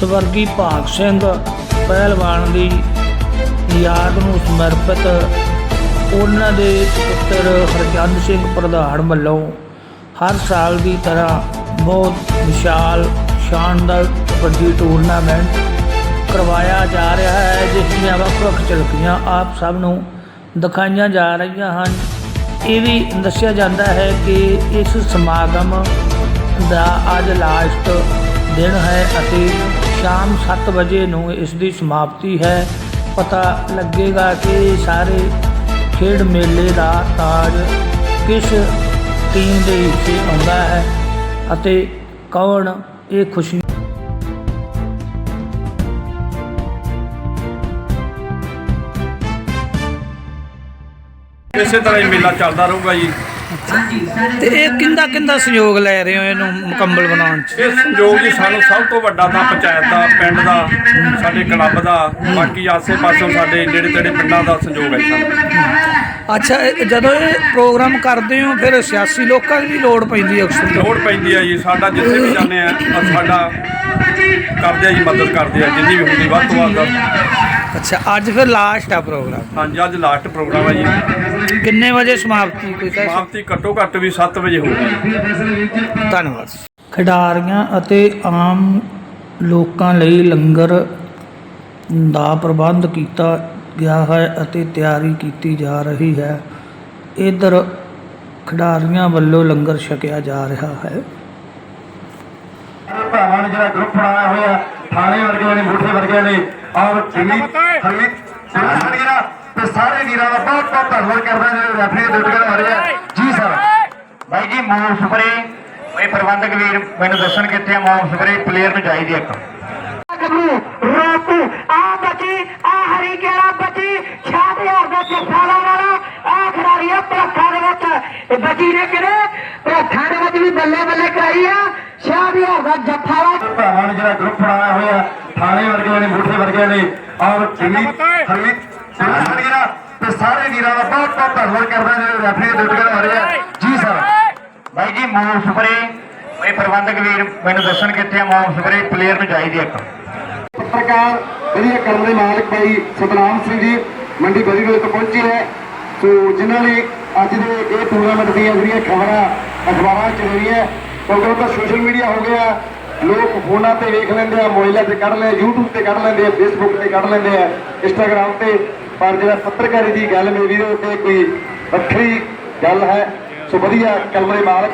ਸਵਰਗੀ ਭਾਗ ਸਿੰਘ ਪਹਿਲਵਾਨ ਦੀ ਯਾਦ ਨੂੰ ਸਮਰਪਿਤ ਉਹਨਾਂ ਦੇ ਪੁੱਤਰ ਹਰਚੰਦ ਸਿੰਘ ਪ੍ਰਧਾਨ ਵੱਲੋਂ ਹਰ ਸਾਲ ਦੀ ਤਰ੍ਹਾਂ ਬਹੁਤ ਵਿਸ਼ਾਲ, ਸ਼ਾਨਦਾਰ ਕਬੱਡੀ ਟੂਰਨਾਮੈਂਟ ਕਰਵਾਇਆ ਜਾ ਰਿਹਾ ਹੈ, ਜਿਸ ਦੀਆਂ ਵੱਖ-ਵੱਖ ਝਲਕੀਆਂ ਆਪ ਸਭ ਨੂੰ ਦਿਖਾਈਆਂ ਜਾ ਰਹੀਆਂ ਹਨ। ਇਹ ਵੀ ਦੱਸਿਆ ਜਾਂਦਾ ਹੈ ਕਿ ਇਸ ਸਮਾਗਮ ਦਾ ਅੱਜ ਲਾਸਟ ਦਿਨ ਹੈ ਅਤੇ ਸ਼ਾਮ 7 ਵਜੇ ਨੂੰ ਇਸ ਦੀ ਸਮਾਪਤੀ ਹੈ। ਪਤਾ ਲੱਗੇਗਾ ਕਿ ਸਾਰੇ ਖੇਡ ਮੇਲੇ ਦਾ ਤਾਜ ਕਿਸ ਟੀਮ ਦੇ ਹਿੱਸੇ ਆਉਂਦਾ ਹੈ ਅਤੇ ਕੌਣ ਇਹ ਖੁਸ਼ੀ ਇਸੇ ਤਰ੍ਹਾਂ ਹੀ ਮੇਲਾ ਚੱਲਦਾ ਰਹੂਗਾ ਜੀ। ਤੇ ਇਹ ਕਿੰਦਾ ਕਿੰਦਾ ਸਹਿਯੋਗ ਲੈ ਰਹੇ ਹੋ ਇਹਨੂੰ ਮੁਕੰਮਲ ਬਣਾਉਣ 'ਚ? ਇਹ ਸੰਯੋਗ ਜੀ ਸਾਨੂੰ ਸਭ ਤੋਂ ਵੱਡਾ ਤਾਂ ਪੰਚਾਇਤ ਦਾ ਪਿੰਡ ਦਾ ਸਾਡੇ ਕਲੱਬ ਦਾ ਬਾਕੀ ਆਸੇ-ਪਾਸੋਂ ਸਾਡੇ ਨੇੜੇ ਤੇੜੇ ਪਿੰਡਾਂ ਦਾ ਸੰਯੋਗ ਹੈ ਸਾਨੂੰ। ਅੱਛਾ ਇਹ ਜਦੋਂ ਇਹ ਪ੍ਰੋਗਰਾਮ ਕਰਦੇ ਹੋ ਫਿਰ ਸਿਆਸੀ ਲੋਕਾਂ ਦੀ ਵੀ ਲੋੜ ਪੈਂਦੀ ਹੈ ਅਕਸਰ ਲੋੜ ਪੈਂਦੀ ਆ ਜੀ ਸਾਡਾ ਜਿੱਥੇ ਵੀ ਜਾਂਦੇ ਆ ਤਾਂ ਸਾਡਾ ਕਰਦੇ ਆ ਜੀ ਮਦਦ ਕਰਦੇ ਆ ਜਿੰਨੀ ਵੀ ਹੁੰਦੀ ਵੱਧ ਤੋਂ ਵੱਧ। ਅੱਛਾ ਅੱਜ ਫਿਰ ਲਾਸਟ ਆ ਪ੍ਰੋਗਰਾਮ ਹਾਂਜੀ ਅੱਜ ਲਾਸਟ ਪ੍ਰੋਗਰਾਮ ਹੈ ਜੀ। ਕਿੰਨੇ ਵਜੇ ਸਮਾਪਤੀ ਕੋਈ ਕਹਿ ਸਮਾਪਤੀ ਘੱਟੋ ਘੱਟ ਵੀ 7 ਵਜੇ ਹੋਊਗੀ? ਧੰਨਵਾਦ। ਖਿਡਾਰੀਆਂ ਅਤੇ ਆਮ ਲੋਕਾਂ ਲਈ ਲੰਗਰ ਦਾ ਪ੍ਰਬੰਧ ਕੀਤਾ ਗਿਆ ਹੈ ਅਤੇ ਤਿਆਰੀ ਕੀਤੀ ਜਾ ਰਹੀ ਹੈ। ਇਧਰ ਖਿਡਾਰੀਆਂ ਵੱਲੋਂ ਲੰਗਰ ਛਕਿਆ ਜਾ ਰਿਹਾ ਹੈ। ਭਰਾਵਾਂ ਨੇ ਜਿਹੜਾ ਗਰੁੱਪ ਬਣਾਇਆ ਹੋਇਆ ਥਾਣੇ ਵਰਗੇ ਨੇ ਮੋਠੇ ਵਰਗੇ ਨੇ ਔਰ ਦਿੱਲੀ ਹਰਮੀਤ ਸਿੰਘ ਵੀਰਾ ਤੇ ਸਾਰੇ ਵੀਰਾਂ ਦਾ ਬਹੁਤ ਬਹੁਤ ਧੰਨਵਾਦ ਕਰਦਾ ਜਿਹੜੇ ਰੈਫਰੀ ਦੇ ਡਿਊਟੀ ਕਰ ਰਹੇ ਆ ਜੀ ਸਰ ਬਾਈ ਜੀ ਮੋਹ ਸੁਪਰੇ ਇਹ ਪ੍ਰਬੰਧਕ ਵੀਰ ਮੈਨੂੰ ਦੱਸਣ ਕਿੱਥੇ ਆ ਮੋਹ ਸੁਪਰੇ ਪਲੇਅਰ ਨੂੰ ਚਾਹੀਦੀ ਇੱਕ ਰੋਕੂ ਆ ਬਚੀ ਆ ਹਰੀ ਕਿਹੜਾ ਬਚੀ 6000 ਦਾ ਜੱਫਾ ਲਾਉਣ ਵਾਲਾ ਆ ਖਿਡਾਰੀ ਆ ਭੱਠਾ ਦੇ ਵਿੱਚ ਇਹ ਬਚੀ ਨੇ ਕਿਹੜੇ ਭੱਠਾ ਦੇ ਵਿੱਚ ਵੀ ਬੱਲੇ ਬੱਲੇ ਕਰਾਈ ਆ 6000 ਦਾ ਜੱਫਾ ਵਾ ਭਰਾਵਾਂ ਨੇ ਜਿਹੜਾ ਗਰੁੱਪ ਬਣਾਇਆ ਹੋਇਆ ਥਾਣੇ ਵਰਗੇ ਨੇ ਮੋਠੇ ਵਰਗੇ ਨੇ ਔਰ ਦਿੱਲੀ ਹਰਮੀਤ ਸਿੰਘ ਤੇ ਸਾਰੇ ਵੀਰਾਂ ਦਾ ਬਹੁਤ ਬਹੁਤ ਧੰਨਵਾਦ ਕਰਦਾ ਜਿਹੜੇ ਰੈਫਰੀ ਦੇ ਡਿਊਟੀ ਕਰ ਰਹੇ ਆ। ਜੀ ਸਰ ਬਾਈ ਜੀ ਮੋਹ ਸੁਪਰੇ ਇਹ ਪ੍ਰਬੰਧਕ ਵੀਰ ਮੈਨੂੰ ਦੱਸਣ ਕਿੱਥੇ ਆ ਮੋਹ ਸੁਪਰੇ ਪਲੇਅਰ ਨੂੰ ਚਾਹੀਦੀ ਇੱਕ। ਪੱਤਰਕਾਰ ਵਧੀਆ ਕਲਮ ਦੇ ਮਾਲਕ ਭਾਈ ਸਤਨਾਮ ਸਿੰਘ ਜੀ ਮੰਡੀ ਬਦੀਗਲ ਤੋਂ ਪਹੁੰਚੇ ਹੈ ਸੋ ਜਿਨ੍ਹਾਂ ਨੇ ਅੱਜ ਦੇ ਇਹ ਟੂਰਨਾਮੈਂਟ ਦੀਆਂ ਜਿਹੜੀਆਂ ਖਬਰਾਂ ਅਖਬਾਰਾਂ 'ਚ ਹੋ ਰਹੀਆਂ ਕਿਉਂਕਿ ਉਹ ਤਾਂ ਸੋਸ਼ਲ ਮੀਡੀਆ ਹੋ ਗਿਆ ਲੋਕ ਫੋਨਾਂ ਤੇ ਵੇਖ ਲੈਂਦੇ ਆ ਮੋਬਾਈਲਾਂ ਤੇ ਕੱਢ ਲੈ YouTube ਤੇ ਕੱਢ ਲੈਂਦੇ ਆ Facebook ਤੇ ਕੱਢ ਲੈਂਦੇ ਆ Instagram ਤੇ। ਪਰ ਜਿਹੜਾ ਪੱਤਰਕਾਰੀ ਦੀ ਗੱਲ ਮੇਰੀ ਦੇ ਉੱਤੇ ਕੋਈ ਵੱਖਰੀ ਗੱਲ ਹੈ। ਸੋ ਵਧੀਆ ਕਲਮ ਮਾਲਕ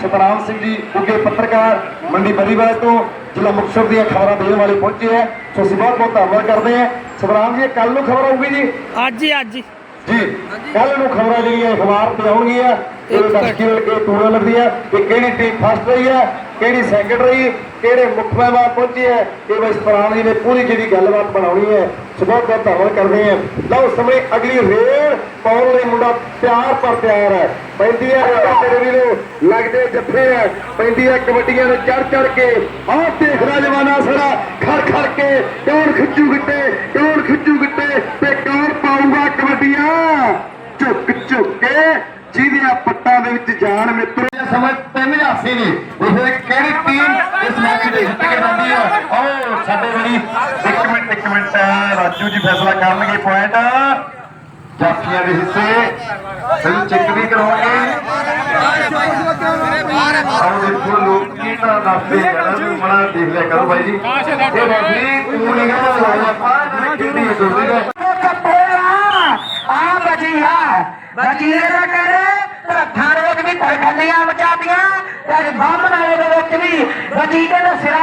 ਸਤਨਾਮ ਸਿੰਘ ਜੀ ਉੱਗੇ ਪੱਤਰਕਾਰ ਮੰਡੀ ਬਦੀਵਾਲ ਤੋਂ ਜ਼ਿਲ੍ਹਾ ਮੁਕਤਸਰ ਦੀਆਂ ਖਬਰਾਂ ਦੇਣ ਵਾਲੇ ਪਹੁੰਚੇ ਹੈ ਸੋ ਅਸੀਂ ਬਹੁਤ ਬਹੁਤ ਧੰਨਵਾਦ ਕਰਦੇ ਹਾਂ ਸਤਨਾਮ ਜੀ ਕੱਲ ਨੂੰ ਖਬਰ ਆਊਗੀ ਜੀ? ਅੱਜ ਹੀ ਅੱਜ ਹੀ। ਜੀ ਕੱਲ ਨੂੰ ਖਬਰਾਂ ਜਿਹੜੀਆਂ ਅਖਬਾਰ ਤੇ ਆਉਣਗੀਆਂ। ਇੱਕ। ਤਸ਼ਕੀਲ ਕੇ ਟੂਰਨਾਮੈਂਟ ਦੀਆਂ ਕਿ ਕਿਹੜੀ ਟੀਮ ਫਸਟ ਰਹੀ ਹੈ ਕਿਹੜੀ ਸੈਕੰਡ ਰਹੀ ਕਿਹੜੇ ਮੁੱਖ ਮਹਿਮਾਨ ਪਹੁੰਚੇ ਹੈ ਇਹ ਬਸ ਪ੍ਰਾਣ ਜੀ ਨੇ ਪੂਰੀ ਜਿਹੜੀ ਗੱਲਬਾਤ ਬਣਾਉਣੀ ਹੈ। ਸੋ ਬਹੁਤ ਬਹੁਤ ਧੰਨਵਾਦ ਕਰਦੇ ਹਾਂ। ਲਓ ਸਮੇਂ ਅਗਲੀ ਰੇਡ ਪਾਉਣ ਲਈ ਮੁੰਡਾ ਤਿਆਰ ਪਰ ਤਿਆਰ ਹੈ। ਪੈਂਦੀ ਹੈ ਤੇਰੇ ਵੀਰੋ। ਲੱਗਦੇ ਜੱਫੇ ਹੈ ਪੈਂਦੀ ਹੈ ਕਬੱਡੀਆਂ ਨੇ ਚੜ ਚੜ ਕੇ। ਆਹ ਦੇਖਦਾ ਜਵਾਨਾ ਸਾਰਾ। ਖੜ ਖੜ ਕੇ। ਕੌਣ ਖਿੱਚੂ ਗਿੱਟੇ? ਕੌਣ ਖਿੱਚੂ ਗਿੱਟੇ? ਤੇ ਕੌਣ ਪਾਊਗਾ ਕਬੱਡੀਆਂ? ਝੁੱਕ ਝੁੱਕ ਕੇ ਜਿਹਦੀਆਂ ਪੱਟਾਂ ਦੇ ਵਿੱਚ ਜਾਨ ਮਿੱਤਰੋ। ਸਮਝ ਤਿੰਨ ਹਾਸੇ ਨੇ। ਦੇਖੋ ਕਿਹੜੀ ਟੀਮ ਇਸ ਮੈਚ ਦੇ ਜਿੱਤ ਕੇ ਜਾਂਦੀ ਹੈ ਓ ਸਾਡੇ ਵਾਲੀ ਇੱਕ ਮਿੰਟ ਇੱਕ ਮਿੰਟ। ਰਾਜੂ ਜੀ ਫੈਸਲਾ ਕਰਨਗੇ ਪੁਆਇੰਟ ਜਾਫੀਆਂ ਦੇ ਹਿੱਸੇ ਸਹੀ ਚੈੱਕ ਵੀ ਕਰਾਉਣਗੇ। ਆਓ ਦੇਖੋ ਲੋਕ ਕੀ ਤਾਂ ਦੱਸਦੇ ਤੂੰ ਮਣਾ ਦੇਖ ਲਿਆ ਕਰੋ ਬਾਈ ਜੀ। ਇਹ ਤੂੰ ਨਹੀਂ ਕਹਿੰਦਾ ਲਾਇਆ ਪਾ ਕਿਹੜੀ ਦੁਰਦੀ ਦਾ ਆ ਬਚੀ ਆ। ਬਚੀ ਇਹਦਾ ਕਰੇ ਰੱਖਾਂ ਦੇ ਵਿੱਚ ਵੀ ਤਰਖਲੀਆਂ ਬਚਾਤੀਆਂ ਤੇ ਬੰਬ ਨਾਲੇ ਦੇ ਵਿੱਚ ਵੀ ਬਚੀ ਦੇ ਸਿਰਾ